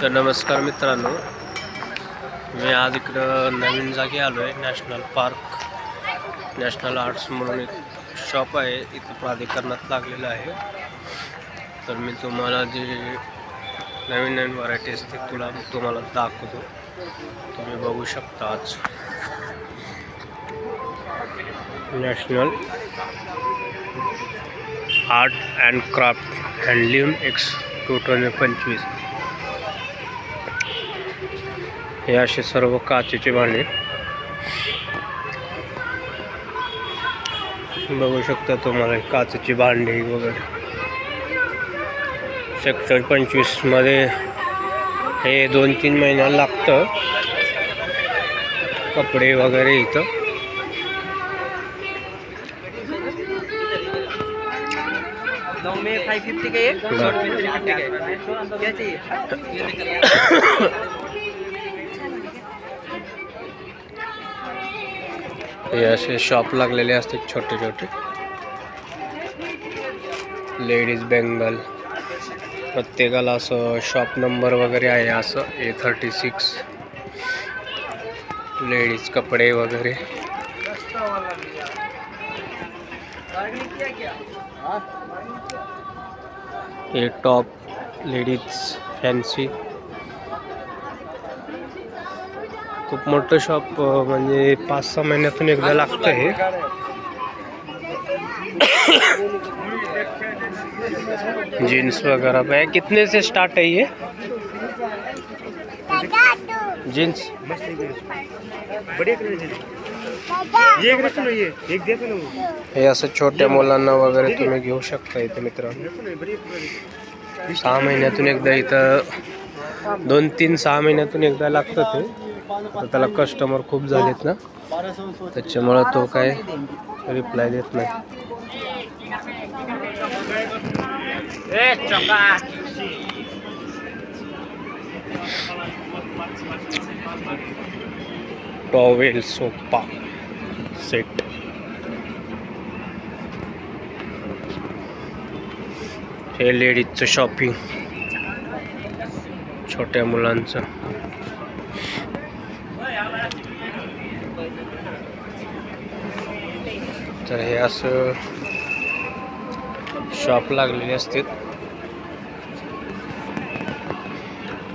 तर नमस्कार मित्रांनो मी आज इकडं नवीन जागी आलो आहे नॅशनल पार्क नॅशनल आर्ट्स म्हणून एक शॉप आहे इथं प्राधिकरणात लागलेलं आहे. तर मी तुम्हाला जे नवीन नवीन व्हरायटी असते तुला तुम्हाला दाखवतो. तुम्ही बघू शकता आज. National art and craft handloom X two thousand पंचवीस. हे असे सर्व काचेचे भांडे बघू शकता तुम्हाला हे काचेची भांडी वगैरे सेक्टर पंचवीसमध्ये हे दोन तीन महिन्याला लागतं कपडे वगैरे इथं फाइव फिफ्टी का एक बरं. शॉर्ट में थ्री फिफ्टी का एक क्या चाहिए हे असे शॉप लागलेले असतात छोटे छोटे. लेडीज बेंगल प्रत्येकाला असं शॉप नंबर वगैरे आहे असं. ए थर्टी सिक्स लेडीज कपडे वगैरे. हे टॉप लेडीज फॅन्सी खूप मोठं शॉप म्हणजे पाच सहा महिन्यातून एकदा लागतं हे. जीन्स वगैरह पे कितने से स्टार्ट है ये जीन्स ये ये एक देखो ना वो हे असं छोट्या मुलांना वगैरे तुम्ही घेऊ शकता इथे कलर सहा महिन्यातून एकदा इथं दोन तीन सहा महिन्यातून एकदा लागतं ते आता त्याला कस्टमर खूप झालेत ना. त्याच्यामुळं तो काय रिप्लाय देत नाही. टॉवेल सोपा सेट हे लेडीजचं शॉपिंग छोट्या मुलांचं. तर हे असं शॉप लागलेले असते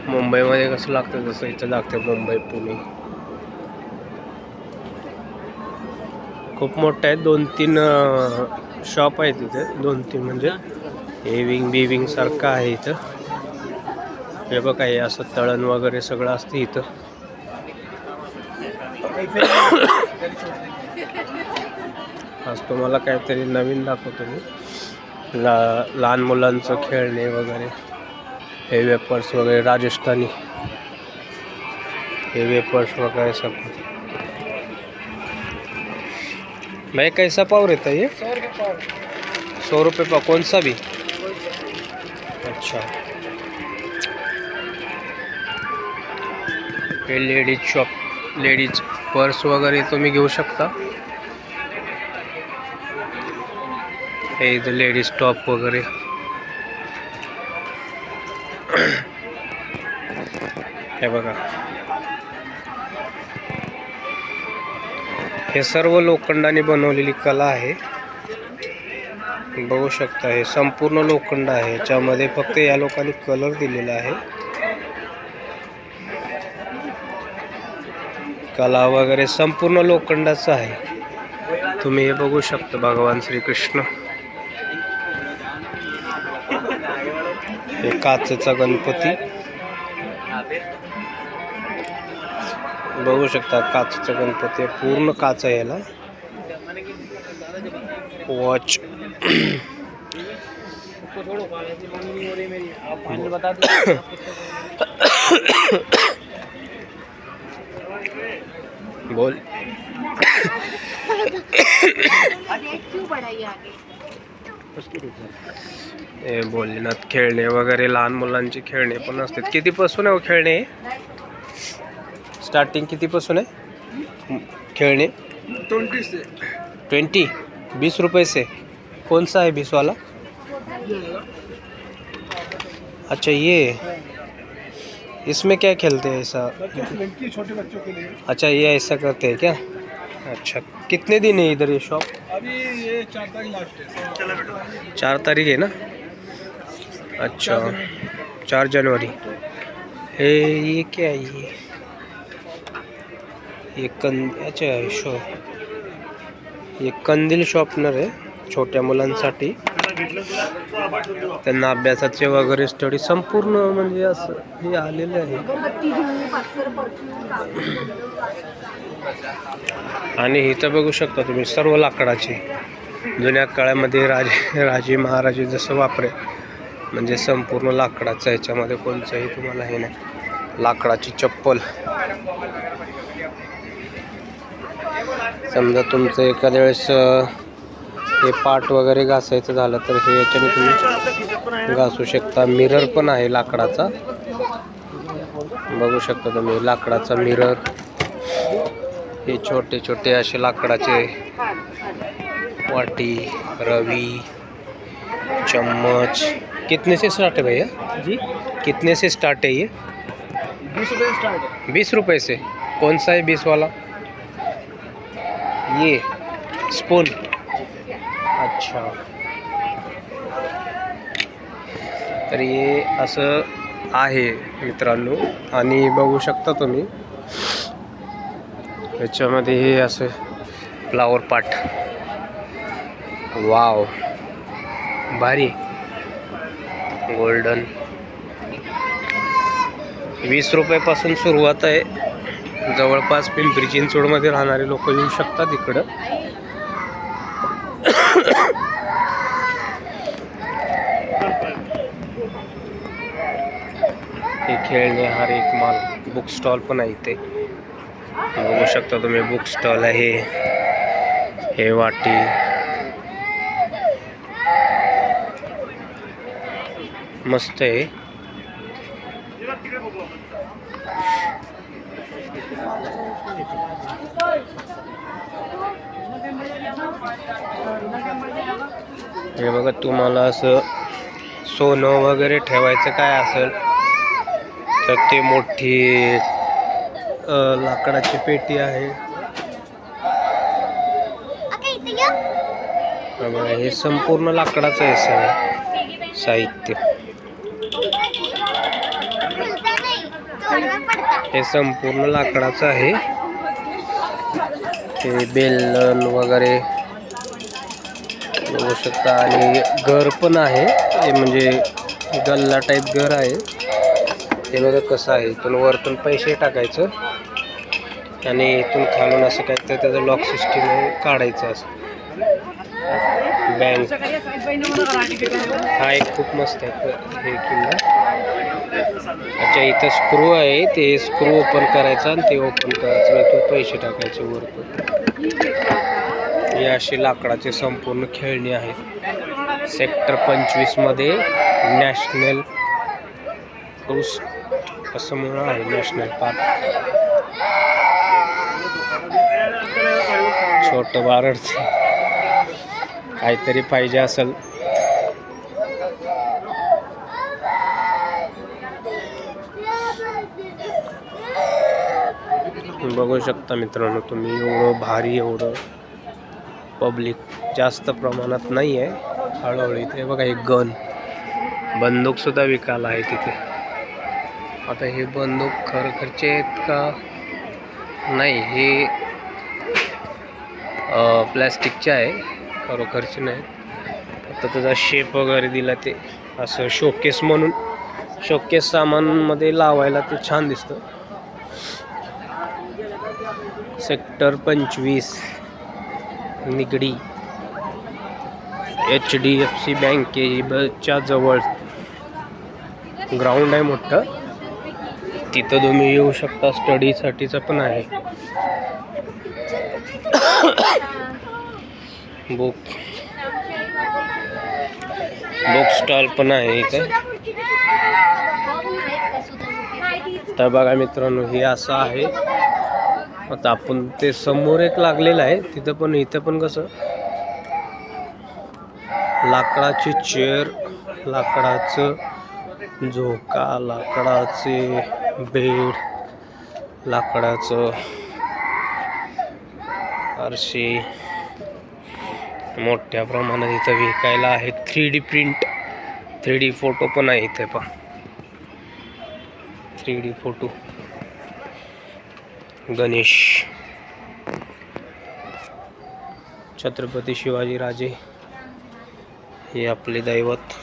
मुंबईमध्ये कसं लागतं जसं इथं लागतं मुंबई पुणे. खूप मोठं आहे. दोन तीन शॉप आहेत तिथे दोन तीन म्हणजे हेविंग बिविंग सारखं आहे इथं. हे बघा हे असं तळण वगैरे सगळं असतं इथं. आज तुम्हाला काहीतरी नवीन दाखवतो मी. ला लहान मुलांचं खेळणे वगैरे. हे वेपर्स वगैरे राजस्थानी. हे वेपर्स वगैरे सब भाई कैसा पाव रहता है ये सौ रुपये पाव कौन सा भी अच्छा. हे लेडीज शॉप लेडीज पर्स वगैरे तुम्ही घेऊ शकता. हे इथं लेडीज टॉप वगैरे. हे बघा. हे सर्व लोखंडाने बनवलेली कला आहे. बघू शकता हे संपूर्ण लोखंड आहे. याच्यामध्ये फक्त या लोकांनी कलर दिलेला आहे. कला वगैरे संपूर्ण लोखंडाचं आहे. तुम्ही हे बघू शकता भगवान श्रीकृष्ण. हे काचेचा गणपती. बघू शकता काचेचा गणपती पूर्ण काच आहे याला. वॉच बोल. हे बोलण्यात खेळणे वगैरे लहान मुलांचे खेळणे पण असतात. कितीपासून आहे हो खेळणे? स्टार्टिंग कितीपासून आहे? खेळणे? ट्वेंटी से. ट्वेंटी? बीस रुपये से कौन सा है बीस वाला अच्छा ये. इसमें क्या खेलते हैं ऐसा? छोटे बच्चों के लिए. अच्छा ये ऐसा करते हैं क्या? अच्छा. कितने दिन है इधर ये शॉप अभी ये चार तारीख लास्ट है। चला बेटा चार तारीख आहे ना? अच्छा. चार जनवरी। हे ये क्या आहे ये? ये कंद अच्छा शॉप हे कंदील शॉपनर आहे छोट्या मुलांसाठी. त्यांना अभ्यासाचे वगैरे स्टडी संपूर्ण म्हणजे असं हे आलेले आहे. आणि इथं बघू शकता तुम्ही सर्व लाकडाची. जुन्या काळामध्ये राजे राजे महाराजे जसं वापरे म्हणजे संपूर्ण लाकडाचं ह्याच्यामध्ये कोणचंही तुम्हाला हे नाही. लाकडाची चप्पल. समजा तुमचं एखाद्या वेळेस हे पाट वगैरे घासायचं झालं तर हे याच्याने तुम्ही घासू शकता. मिरर पण आहे लाकडाचा. बघू शकता तुम्ही लाकडाचा मिरर. हे छोटे छोटे असे लाकडाचे वाटी रवी चम्मच. कितने से स्टार्ट है भैया? जी? कितने से स्टार्ट है ये? बीस रुपये स्टार्ट है बीस रुपए से कौन सा है बीस वाला ये स्पून अच्छा. तर हे असं आहे मित्रांनो. आणि बघू शकता तुम्ही याच्यामध्ये हे असं फ्लावर पाट वाव भारी. गोल्डन वीस रुपयापासून सुरुवात आहे. जवळपास पिंपरी चिंचवडमध्ये राहणारे लोक येऊ शकतात इकडं. हे खेळणे हर एक माल बुक स्टॉल पण आहे इथे. बघू शकता तुम्ही बुक स्टॉल आहे. हे वाटी. मस्त आहे. हे बघा तुम्हाला असं सोनं वगैरे ठेवायचं काय असेल तर ते मोठी लाकडाची पेटी आहे. हे हे संपूर्ण लाकडाचं आहे सगळं. साहित्य. हे संपूर्ण लाकडाचं आहे. हे बेलन वगैरे बघू शकता. आणि घर पण आहे. हे म्हणजे गल्ला टाईप घर आहे. हे बघा कसं आहे. इथून वरतून पैसे टाकायचं. आणि इथून खालून असं काय तर त्याचं लॉक सिस्टीम काढायचं असं. बँक हा एक खूप मस्त आहे हे अच्छा इथं स्क्रू आहे ते स्क्रू ओपन करायचं आणि ते ओपन करायचं नाही इथून पैसे टाकायचे वरतून. हे अशी लाकडाचे संपूर्ण खेळणी आहेत. सेक्टर पंचवीसमध्ये नॅशनल क्रूस असं म्हणून आहे नॅशनल पार्क छोटं बारडचं काहीतरी पाहिजे असेल. बघू शकता मित्रांनो तुम्ही एवढं भारी एवढं पब्लिक जास्त प्रमाणात नाही आहे हळूहळू इथे बघा एक गन बंदूकसुद्धा विकायला आहे तिथे. आता हे बंदूक खरोखरचे आहेत का? नाही हे प्लॅस्टिकचे आहे. खरोखरचे नाही. आता त्याचा शेप वगैरे दिला ते असं शोकेस म्हणून. शोकेस सामानमध्ये लावायला ते छान दिसतं. सेक्टर पंचवीस. Nigdi. H D F C बँकेच्या जवळ. ग्राउंड आहे मोठं. तिथं तुम्ही येऊ शकता स्टडीसाठीचं पण आहे. बुक. बुक स्टॉल पण आहे इथं. तर बघा मित्रांनो हे असं आहे. आता आपण ते समोर एक लागलेलं आहे. तिथं पण इथं पण कसं? लाकडाची चेअर लाकडाचं झोका लाकडाचे बेड लाकडाचं आरशे मोठ्या प्रमाणात इथं विकायला आहे three D print three D photo पण आहे इथे पहा. Three D photo. Ganesh. Chhatrapati Shivajiraje हे आपले दैवत.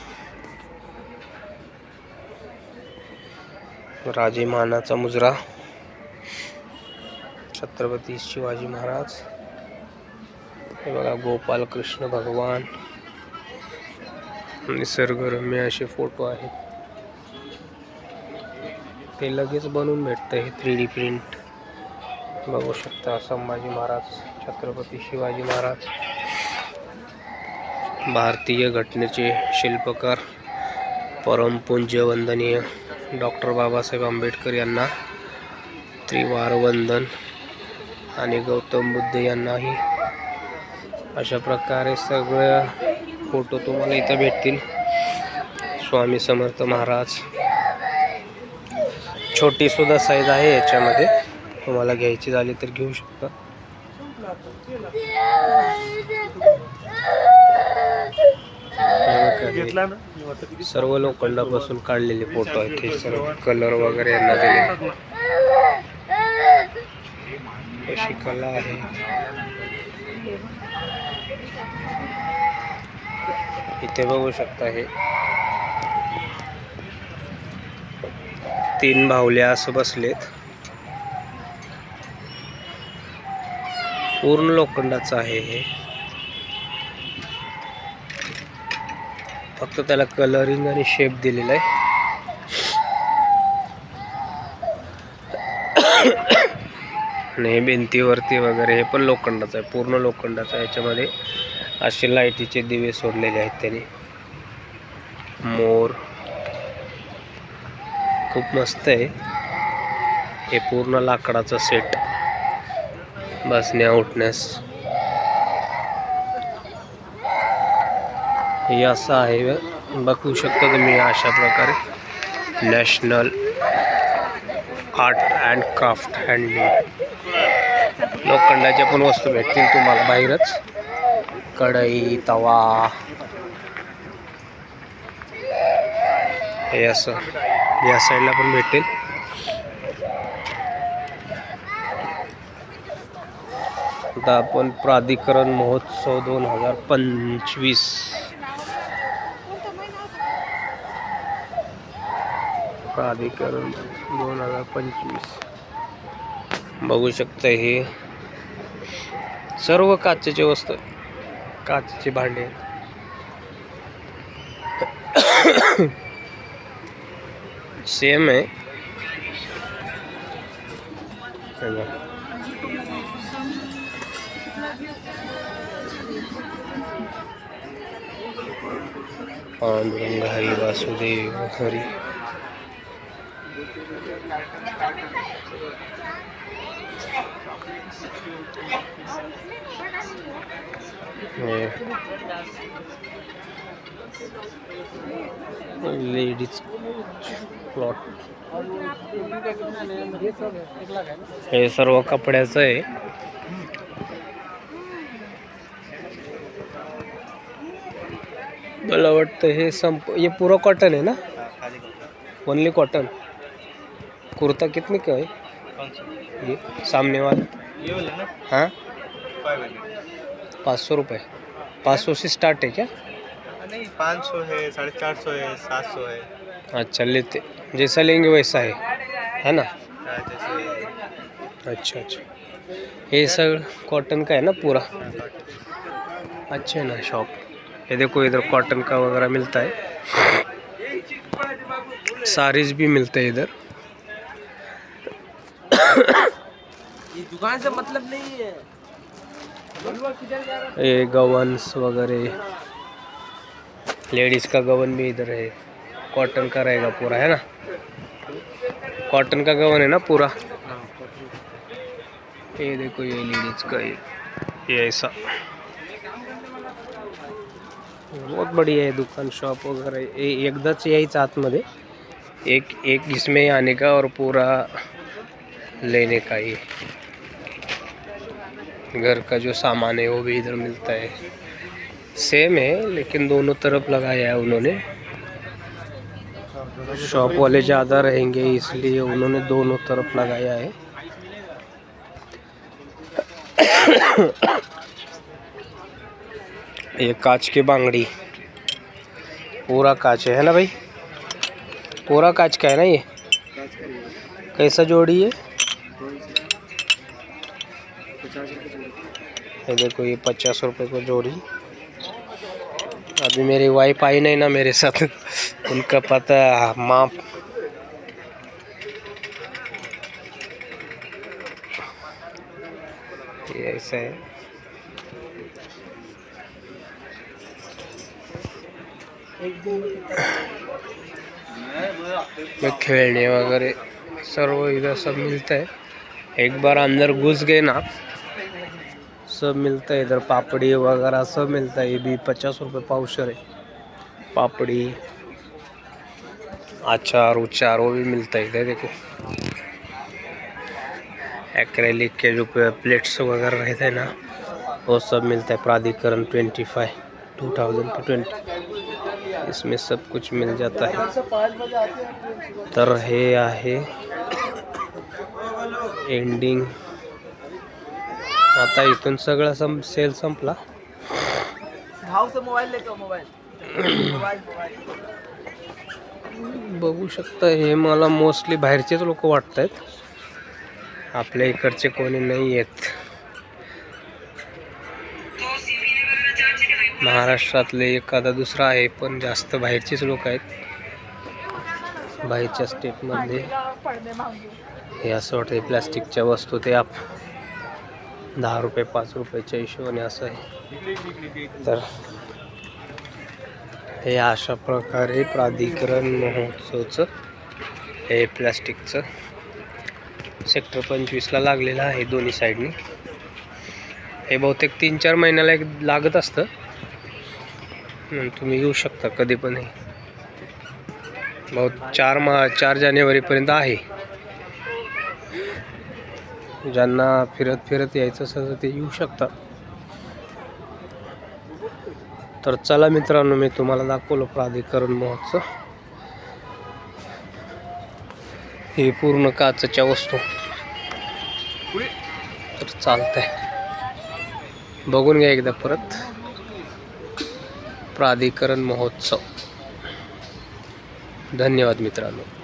राजे मानाचा मुजरा. छत्रपती शिवाजी महाराज. हे बघा गोपाल कृष्ण भगवान. निसर्गरम्य असे फोटो आहेत. ते लगेच बनवून भेटतं हे थ्री डी प्रिंट. बघू शकता संभाजी महाराज छत्रपती शिवाजी महाराज. भारतीय घटनेचे शिल्पकार परमपुंज वंदनीय डॉक्टर बाबासाहेब आंबेडकर यांना त्रिवार वंदन आणि गौतम बुद्ध यांनाही अशा प्रकारे सगळ्या फोटो तुम्हाला इथं भेटतील. स्वामी समर्थ महाराज. छोटी सुद्धा साईज आहे याच्यामध्ये. तुम्हाला घ्यायची झाली तर घेऊ शकता. घेतला ना? सर्व लोखंडापासून काढलेले फोटो आहेत हे सर्व. कलर वगैरे यांना दिले. अशी कला आहे. इथे बघू शकता हे. तीन भावल्या असं बसलेत. पूर्ण लोखंडाचं आहे हे. फक्त त्याला कलरिंग आणि शेप दिलेला आहे. आणि हे भिंतीवरती वगैरे हे पण लोखंडाचं आहे पूर्ण लोखंडाचं आहे. याच्यामध्ये असे लाईटीचे दिवे सोडलेले आहेत त्याने. मोर. खूप मस्त आहे. हे पूर्ण लाकडाचं सेट बसण्या उठण्यास. हे असं आहे. बघू शकता तुम्ही अशा प्रकारे. National art and craft handloom लोखंडाच्या पण वस्तू भेटतील तुम्हाला बाहेरच. कढई तवा. हे असं. या साईडला पण भेटेल. आता आपण प्राधिकरण महोत्सव दोन हजार पंचवीस. प्राधिकरण दोन हजार पंचवीस. बघू शकता हे. सर्व काचेचे वस्तू काचेचे भांडे. सेम आहे. पांडुरंग हरी वासुदेव हरी. लेडीज प्लॉट हे सर्व कपड्याचं आहे. मला वाटतं हे संप ये पूरा कॉटन है ना ओनली कॉटन कुर्ता कितने का है? ये सामने वाला। ये वाला ना? हाँ? पाँच सौ रुपये पाँच सौ से स्टार्ट है क्या? नहीं पाँच सौ है साढ़े चार सौ है सात सौ है। अच्छा लेते। जैसा लेंगे वैसा है। है ना? अच्छा अच्छा। ये सब कॉटन का है ना पूरा? अच्छा है ना शॉप ये देखो इधर कॉटन का वगैरह मिलता है। साड़ीज भी मिलते हैं इधर। ये दुकान से मतलब नहीं है। ये गवन्स वगैरह। लेडीज़ का गवन भी इधर है। कॉटन का रहेगा पूरा, है ना? कॉटन का गवन है ना पूरा? ये देखो ये लेडीज़ का ये ये ऐसा। बहुत बढ़िया है दुकान, शॉप वगैरे ए- एकदाच यायचं आतमध्ये एक एक इसमें आने का और पूरा लेने का ही। घर का जो सामान है, वो भी इधर मिलता है। सेम है, लेकिन दोनों तरफ़ लगाया है उन्होंने। शॉप वाले ज़्यादा रहेंगे, इसलिए उन्होंने दोनों तरफ़ लगाया है। ये कांच की बांगड़ी। पूरा कांच है ना भाई? पूरा कांच का है ना ये? कैसा जोड़ी है? ये देखो ये पचास रुपए को जोड़ी। अभी मेरी वाइफ आई नहीं ना मेरे साथ। उनका पता माप ये ऐसा है। खेलने वगैरह, सर्व इधर सब मिलता है। एक बार अंदर घुस गए ना सब मिलता है इधर, पापड़ी वगैरह सब मिलता है, ये भी पचास रुपये पाउशर है। पापड़ी, अचार, उचार, वो भी मिलता है इधर, देखो। एक्रेलिक के जो प्लेट्स वगैरह रहते हैं ना, वो सब मिलता है, प्राधिकरण twenty five, two thousand twenty. इसमें सब कुछ मिल जाता है। तर हे आहे एंडिंग आता इथून सगळं सम सेल संपला. बघू शकता हे मला मोस्टली बाहेरचेच लोक वाटत आहेत आपल्या इकडचे कोणी नाही आहेत महाराष्ट्रातले एखादा दुसरा आहे पण जास्त बाहेरचेच लोक आहेत. बाहेरच्या स्टेटमधले हे असं वाटतं प्लॅस्टिकच्या वस्तू ते आप दहा रुपये पाच रुपयाच्या हिशोबाने असं आहे. तर हे अशा प्रकारे प्राधिकरण महोत्सवचं हे प्लॅस्टिकचं सेक्टर पंचवीसला लागलेलं आहे दोन्ही साईडनी. हे बहुतेक तीन चार महिन्याला एक लागत असतं. तुम्ही येऊ शकता कधी पण हे. बहुत चार मा चार जानेवारीपर्यंत आहे. ज्यांना फिरत फिरत यायचं असेल तर ते येऊ शकतात. तर चला मित्रांनो मी तुम्हाला दाखवलं प्राधिकरण महोत्सव. हे पूर्ण काचच्या वस्तू. तर चालतंय. बघून घ्या एकदा परत. प्राधिकरण महोत्सव. धन्यवाद मित्रांनो.